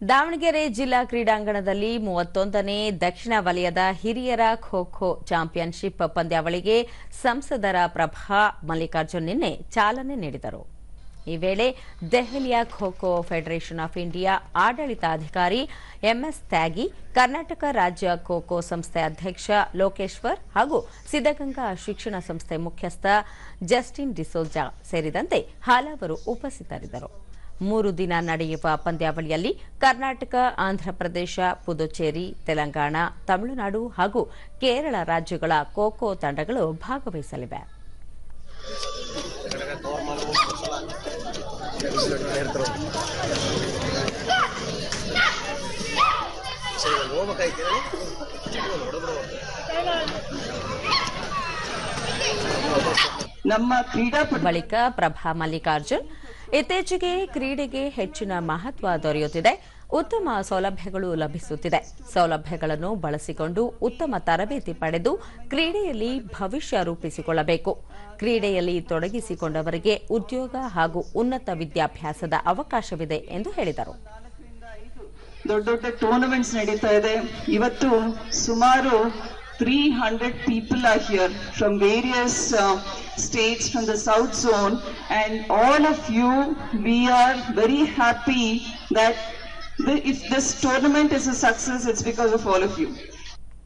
ದಾವಣಗೆರೆ ಜಿಲ್ಲಾ ಕ್ರೀಡಾಂಗಣದಲ್ಲಿ ಮೂವತ್ತೊಂದನೇ ದಕ್ಷಿಣ ವಲಯದ ಹಿರಿಯರ ಖೋ ಖೋ ಚಾಂಪಿಯನ್ಶಿಪ್ ಪಂದ್ಯಾವಳಿಗೆ ಸಂಸದರ ಪ್ರಭಾ ಮಲ್ಲಿಕಾರ್ಜುನ್ ನಿನ್ನೆ ಚಾಲನೆ ನೀಡಿದರು. ಈ ವೇಳೆ ದೆಹಲಿಯ kho kho federation of India ಆಡಳಿತಾಧಿಕಾರಿ ಎಂಎಸ್ ತ್ಯಾಗಿ, ಕರ್ನಾಟಕ ರಾಜ್ಯ ಖೋ ಖೋ ಸಂಸ್ಥೆ ಅಧ್ಯಕ್ಷ ಲೋಕೇಶ್ವರ್ ಹಾಗೂ ಸಿದ್ಧಗಂಗಾ ಶಿಕ್ಷಣ ಸಂಸ್ಥೆ ಮುಖ್ಯಸ್ಥ ಜಸ್ಟಿನ್ ಡಿಸೋಜಾ ಸೇರಿದಂತೆ ಹಲವರು ಉಪಸ್ಥಿತರಿದ್ದರು. ಮೂರು ದಿನ ನಡೆಯುವ ಪಂದ್ಯಾವಳಿಯಲ್ಲಿ ಕರ್ನಾಟಕ ಆಂಧ್ರಪ್ರದೇಶ ಪುದುಚೇರಿ ತೆಲಂಗಾಣ ತಮಿಳುನಾಡು ಹಾಗೂ ಕೇರಳ ರಾಜ್ಯಗಳ ಕೋಕೋ ಖೋ ತಂಡಗಳು ಭಾಗವಹಿಸಲಿವೆ. ಬಳಿಕ ಪ್ರಭಾ ಮಲ್ಲಿಕಾರ್ಜುನ್ ಇತ್ತೀಚೆಗೆ ಕ್ರೀಡೆಗೆ ಹೆಚ್ಚಿನ ಮಹತ್ವ ದೊರೆಯುತ್ತಿದೆ. ಉತ್ತಮ ಸೌಲಭ್ಯಗಳು ಲಭಿಸುತ್ತಿದೆ. ಸೌಲಭ್ಯಗಳನ್ನು ಬಳಸಿಕೊಂಡು ಉತ್ತಮ ತರಬೇತಿ ಪಡೆದು ಕ್ರೀಡೆಯಲ್ಲಿ ಭವಿಷ್ಯ ರೂಪಿಸಿಕೊಳ್ಳಬೇಕು. ಕ್ರೀಡೆಯಲ್ಲಿ ತೊಡಗಿಸಿಕೊಂಡವರಿಗೆ ಉದ್ಯೋಗ ಹಾಗೂ ಉನ್ನತ ವಿದ್ಯಾಭ್ಯಾಸದ ಅವಕಾಶವಿದೆ ಎಂದು ಹೇಳಿದರು. ದೊಡ್ಡ ದೊಡ್ಡ ಟೂರ್ನಮೆಂಟ್ಸ್ ನಡೀತಾ ಇದೆ. ಇವತ್ತು ಸುಮಾರು 300 people are here from various uh, states from the south zone. And all of you we are very happy that the, if this tournament is a success it's because of all of you.